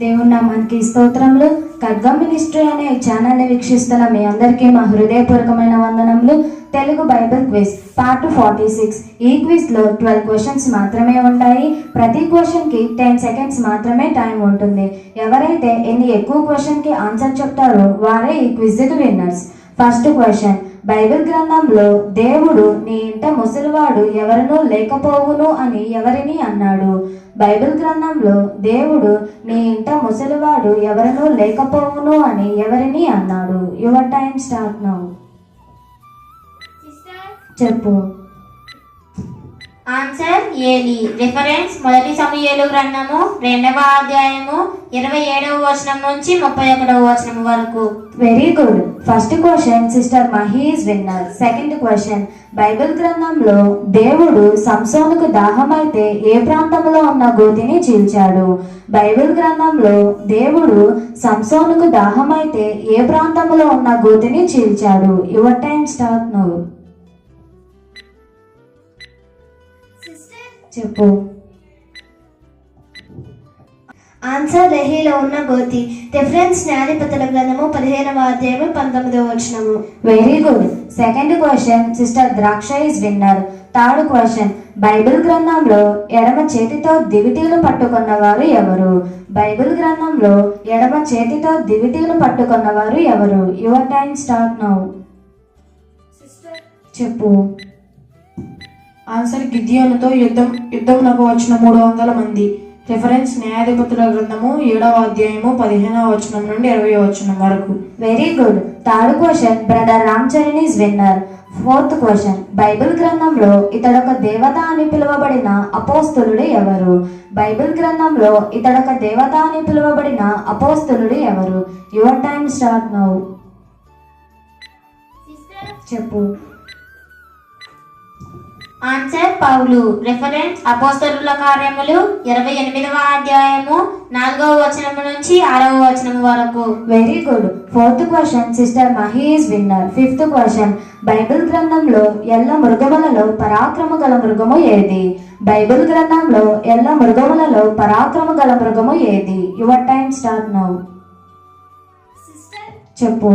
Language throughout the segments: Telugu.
దేవుని నామానికి స్తోత్రములు. ఖడ్గం మినిస్ట్రీ అనే ఛానల్ని వీక్షిస్తున్న మీ అందరికీ మా హృదయపూర్వకమైన వందనములు. Telugu Bible quiz part forty six ఈ క్విజ్లో ట్వెల్వ్ క్వశ్చన్స్ మాత్రమే ఉంటాయి. ప్రతి క్వశ్చన్కి టెన్ సెకండ్స్ మాత్రమే టైం ఉంటుంది. ఎవరైతే ఎన్ని ఎక్కువ క్వశ్చన్కి ఆన్సర్ చెప్తారో వారే ఈ క్విజ్కి విన్నర్స్. ఫస్ట్ క్వశ్చన్ బైబిల్ గ్రంథంలో దేవుడు నీ ఇంట ముసలివాడు ఎవరినూ లేకపోవును అని ఎవరిని అన్నాడు? బైబిల్ గ్రంథంలో దేవుడు నీ ఇంట ముసలివాడు ఎవరినూ లేకపోవును అని ఎవరిని అన్నాడు? Your time start now. చెప్పు. ఆన్సర్ ఏలి రిఫరెన్స్ మొదటి సమయాలు గ్రంథము రెండవ అధ్యాయము ఇరవై ఏడవ వచనం నుంచి ముప్పై ఒకటవ వచనం వరకు. Very good first question sister Mahesh winner second question Bible గ్రంథంలో దేవుడు సంసోనుకు దాహమైతే ఏ ప్రాంతంలో ఉన్న గోతిని చీల్చాడు? బైబిల్ గ్రంథంలో దేవుడు సంసోనుకు దాహమైతే ఏ ప్రాంతంలో ఉన్న గోతిని చీల్చాడు? యువర్ టైం స్టార్ట్ నువ్వు చెప్పు. ఆన్సర్ లెహీలో ఉన్న గోతి. రిఫరెన్స్ న్యాయాధిపతుల గ్రంథము పదిహేనవ అధ్యాయము పంతొమ్మిదవ వచనము. Very good second question sister Draksha is winner third question Bible గ్రంథంలో ఎడమ చేతితో దివిటీలు పట్టుకున్నవారు ఎవరు? బైబిల్ గ్రంథంలో ఎడమ చేతితో దివిటీలు పట్టుకున్నవారు ఎవరు? యువర్ టైం స్టార్ట్ నౌ చెప్పు. ఆన్సర్ గిద్యోనుతో యుద్ధం యుద్ధంలోకి వచ్చిన మూడు వందల మంది. రిఫరెన్స్ న్యాయాధిపతుల గ్రంథము ఏడవ అధ్యాయము పదిహేనవ వచనం నుండి ఇరవై వచనం వరకు. Very good third question. Brother Ram Charan is winner fourth question. Bible గ్రంథంలో ఇతడొక దేవత అని పిలువబడిన అపోస్తులుడు ఎవరు? బైబిల్ గ్రంథంలో ఇతడొక దేవత అని పిలువబడిన అపోస్తులుడు ఎవరు? యువర్ టైం స్టార్ట్ నౌ చెప్పు. ఆన్సర్ పౌలు. రిఫరెన్స్ అపోస్తలుల కార్యములు ఇరవై ఎనిమిదవ అధ్యాయము నాలుగవ వచనము నుంచి ఆరవ వచనం వరకు. Very good fourth question sister Mahi is winner fifth question Bible గ్రంథంలో ఎల్ల మృగములలో పరాక్రమ గల మృగము ఏది? బైబిల్ గ్రంథంలో ఎల్ల మృగములలో పరాక్రమ గల మృగము ఏది? యువర్ టైం స్టార్ట్ నౌ చెప్పు.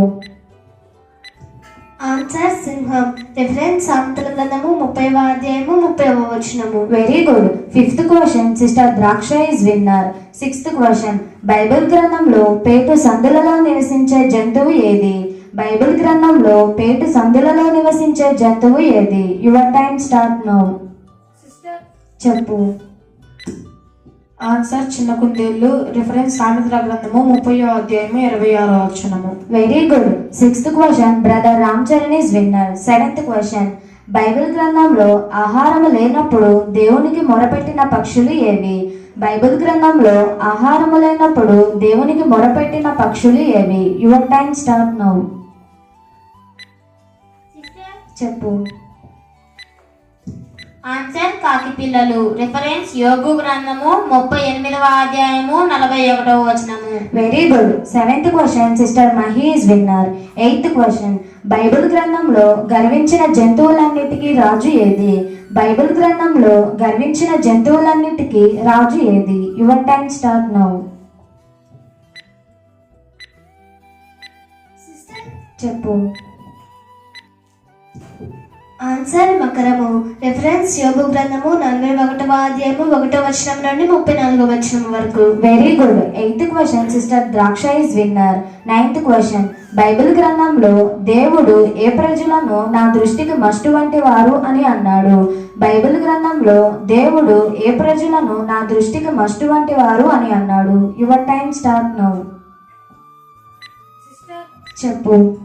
ఆన్సర్ సింహం రిఫరెన్స్ సామెతల గ్రంథము ముప్పైవ అధ్యాయము ముప్పైవ వచనము very good fifth question sister Draksha is winner sixth question Bible గ్రంథంలో పేటు సందులలో నివసించే జంతువు ఏది? బైబిల్ గ్రంథంలో పేటు సందులలో నివసించే జంతువు ఏది? యువర్ టైం స్టార్ట్ నౌ చెప్పు. ఆన్సర్ చిన్న కుందేళ్ళు రిఫరెన్స్ సామెతల గ్రంథము ముప్పై అధ్యాయము ఇరవై ఆరో వచనము very good sixth question brother Ram Charan is winner seventh question Bible గ్రంథంలో ఆహారం లేనప్పుడు దేవునికి మొరపెట్టిన పక్షులు ఏవి? బైబిల్ గ్రంథంలో ఆహారము లేనప్పుడు దేవునికి మొరపెట్టిన పక్షులు ఏవి? యువర్ టైం స్టార్ట్ నౌ చెప్పు. ఆన్సర్ కాకి పిల్లలు రిఫరెన్స్ యోగు గ్రంథము ముప్పై ఎనిమిదవ అధ్యాయము నలభై ఒకటవ వచనము. Very good seventh question sister Mahi is winner eighth question Bible గ్రంథంలో గర్వించిన జంతువులన్నిటికీ రాజు ఏది? బైబిల్ గ్రంథంలో గర్వించిన జంతువులన్నిటికీ రాజు ఏది? యువర్ టైం స్టార్ట్ నౌ చెప్పు. ఆన్సర్ మకరము. రిఫరెన్స్ యోగు గ్రంథము నలభై ఒకటవ అధ్యాయము ఒకటో వచనం నుండి ముప్పై నాలుగవ వచనం వరకు. Very good eighth question sister Draksha is winner ninth question Bible గ్రంథంలో దేవుడు ఏ ప్రజలను నా దృష్టికి మస్టు వంటి వారు అని అన్నాడు. బైబిల్ గ్రంథంలో దేవుడు ఏ ప్రజలను నా దృష్టికి మస్టు వంటి వారు అని అన్నాడు. యువర్ టైం స్టార్ట్ నౌ చెప్పు.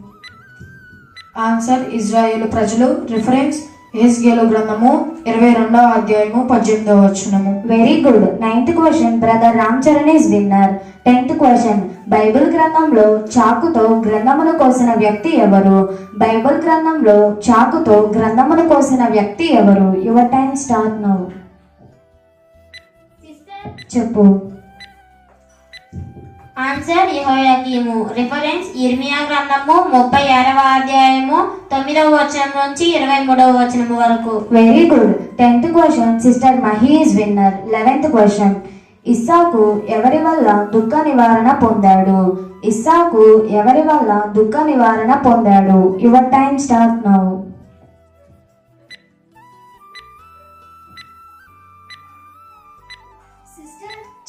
ఆన్సర్ ఇజ్రాయేల్ ప్రజలు. రిఫరెన్స్ ఎస్గేలు గ్రంథము ఇరవై రెండవ అధ్యాయము పద్దెనిమిదవ వచనము. Very good ninth question brother Ram Charan is winner tenth question Bible గ్రంథంలో చాకుతో గ్రంథమును కోసిన వ్యక్తి ఎవరు? బైబిల్ గ్రంథంలో చాకుతో గ్రంథమును కోసిన వ్యక్తి ఎవరు? యువర్ టైం స్టార్ట్ నౌ చెప్పు. ఆన్సర్ యెహోయాకీము రిఫరెన్స్ ఇర్మియా గ్రంథము ముప్పై ఆరవ అధ్యాయము తొమ్మిదవ వచనం నుంచి ఇరవై మూడవ వచనం వరకు. Very good tenth question sister Mahi is winner eleventh question ఇస్సాకు ఎవరి వల్ల దుఃఖ నివారణ పొందాడు? ఇస్సాకు ఎవరి వల్ల దుఃఖ నివారణ పొందాడు? యువర్ టైం స్టార్ట్ నౌ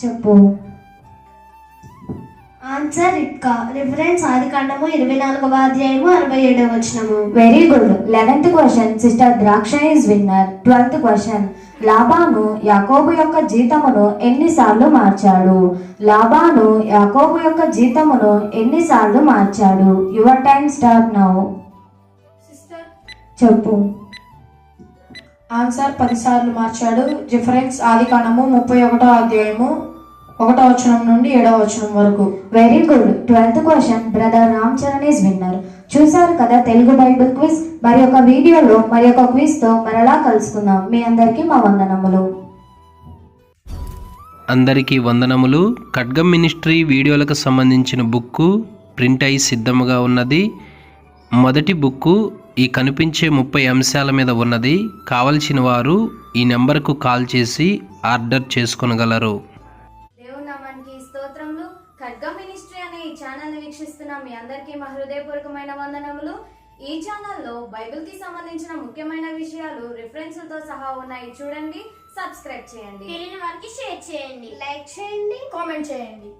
చెప్పు. ఆన్సర్ ఇట్కా రిఫరెన్స్ ఆది కాండము ఇరవై నాలుగవ అధ్యాయము అరవై ఏడవ వచనము. Very good eleventh question sister Draksha is winner twelfth question Laban యాకోబు యొక్క జీతమును ఎన్నిసార్లు మార్చాడు? లాబాను యాకోబు యొక్క జీతమును ఎన్నిసార్లు మార్చాడు? యువర్ టైం స్టార్ట్ నౌ చెప్పు. ఆన్సర్ పదిసార్లు మార్చాడు. రిఫరెన్స్ ఆది కాండము ముప్పై ఒకటో అధ్యాయము ఒకటో వచనం నుండి ఏడవ వచనం వరకు. Very good twelfth question brother Ram Charan is winner చూశారు కదా తెలుగు బైబిల్ క్విజ్ మరి ఒక వీడియోలో మరి ఒక క్విజ్తో మరలా కలుసుకుందాం. మీ అందరికీ మా వందనములు. అందరికీ వందనములు. ఖడ్గం మినిస్ట్రీ వీడియోలకు సంబంధించిన బుక్కు ప్రింట్ అయి సిద్ధముగా ఉన్నది. మొదటి బుక్కు ఈ కనిపించే ముప్పై అంశాల మీద ఉన్నది. కావలసిన వారు ఈ నెంబర్కు కాల్ చేసి ఆర్డర్ చేసుకొనగలరు. ని వీక్షిస్తున్న మీ అందరికీ మా హృదయపూర్వకమైన వందనములు. ఈ ఛానల్లో బైబిల్కి సంబంధించిన ముఖ్యమైన విషయాలు రిఫరెన్స్లతో సహా ఉన్నాయి. చూడండి సబ్స్క్రైబ్ చేయండి. తెలియని వారికి షేర్ చేయండి. లైక్ చేయండి కామెంట్ చేయండి.